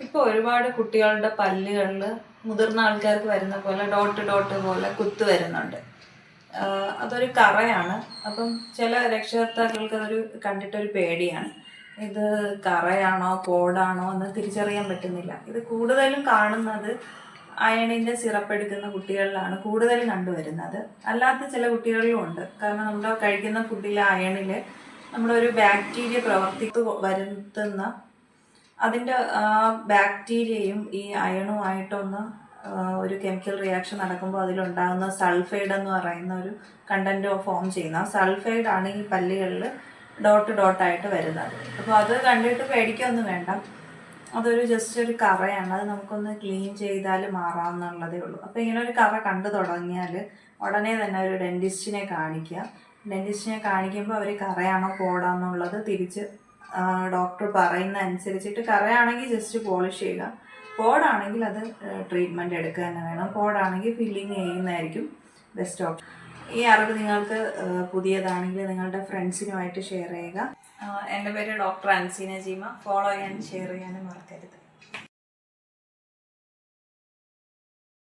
ഇപ്പോൾ ഒരുപാട് കുട്ടികളുടെ പല്ലുകളിൽ മുതിർന്ന ആൾക്കാർക്ക് വരുന്ന പോലെ ഡോട്ട് ഡോട്ട് പോലെ കുത്ത് വരുന്നുണ്ട്. അതൊരു കറയാണ്. അപ്പം ചില രക്ഷകർത്താക്കൾക്ക് അതൊരു കണ്ടിട്ടൊരു പേടിയാണ്. ഇത് കറയാണോ കോടാണോ എന്ന് തിരിച്ചറിയാൻ പറ്റുന്നില്ല. ഇത് കൂടുതലും കാണുന്നത് അയണിന്റെ സിറപ്പ് എടുക്കുന്ന കുട്ടികളിലാണ് കൂടുതലും കണ്ടുവരുന്നത്. അല്ലാത്ത ചില കുട്ടികളിലും ഉണ്ട്. കാരണം നമ്മുടെ കഴിക്കുന്ന ഫുഡിലെ അയണിൽ നമ്മുടെ ഒരു ബാക്ടീരിയ പ്രവർത്തിക്ക് വരുത്തുന്ന അതിന്റെ ബാക്ടീരിയയും ഈ അയണുമായിട്ടൊന്ന് ഒരു കെമിക്കൽ റിയാക്ഷൻ നടക്കുമ്പോൾ അതിലുണ്ടാകുന്ന സൾഫൈഡ് എന്ന് പറയുന്ന ഒരു കണ്ടന്റ് ഫോം ചെയ്യുന്ന ആ സൾഫൈഡ് ആണ് ഈ പല്ലുകളിൽ ഡോട്ട് ഡോട്ടായിട്ട് വരുന്നത്. അപ്പോൾ അത് കണ്ടിട്ട് പേടിക്കൊന്നും വേണ്ട. അതൊരു ജസ്റ്റ് ഒരു കറയാണ്. അത് നമുക്കൊന്ന് ക്ലീൻ ചെയ്താൽ മാറാമെന്നുള്ളതേ ഉള്ളൂ. അപ്പോൾ ഇങ്ങനെ ഒരു കറ കണ്ടു തുടങ്ങിയാൽ ഉടനെ തന്നെ ഒരു ഡെന്റിസ്റ്റിനെ കാണിക്കുക. ഡെന്റിസ്റ്റിനെ കാണിക്കുമ്പോൾ അവർ കറയാണോ പോടാന്നുള്ളത് തിരിച്ച് ഡോക്ടർ പറയുന്ന അനുസരിച്ചിട്ട് കറയാണെങ്കിൽ ജസ്റ്റ് പോളിഷ് ചെയ്യുക. പോടാണെങ്കിൽ അത് ട്രീറ്റ്മെന്റ് എടുക്കുക തന്നെ വേണം. പോടാണെങ്കിൽ ഫില്ലിങ് ചെയ്യുന്നതായിരിക്കും ബെസ്റ്റ് ഓപ്ഷൻ ഈ അറിവ് നിങ്ങൾക്ക് പുതിയതാണെങ്കിൽ നിങ്ങളുടെ ഫ്രണ്ട്സിനുമായിട്ട് ഷെയർ ചെയ്യുക. എന്റെ പേര് ഡോക്ടർ അൻസീന ജീമ. ഫോളോ ചെയ്യാനും ഷെയർ ചെയ്യാനും മറക്കരുത്.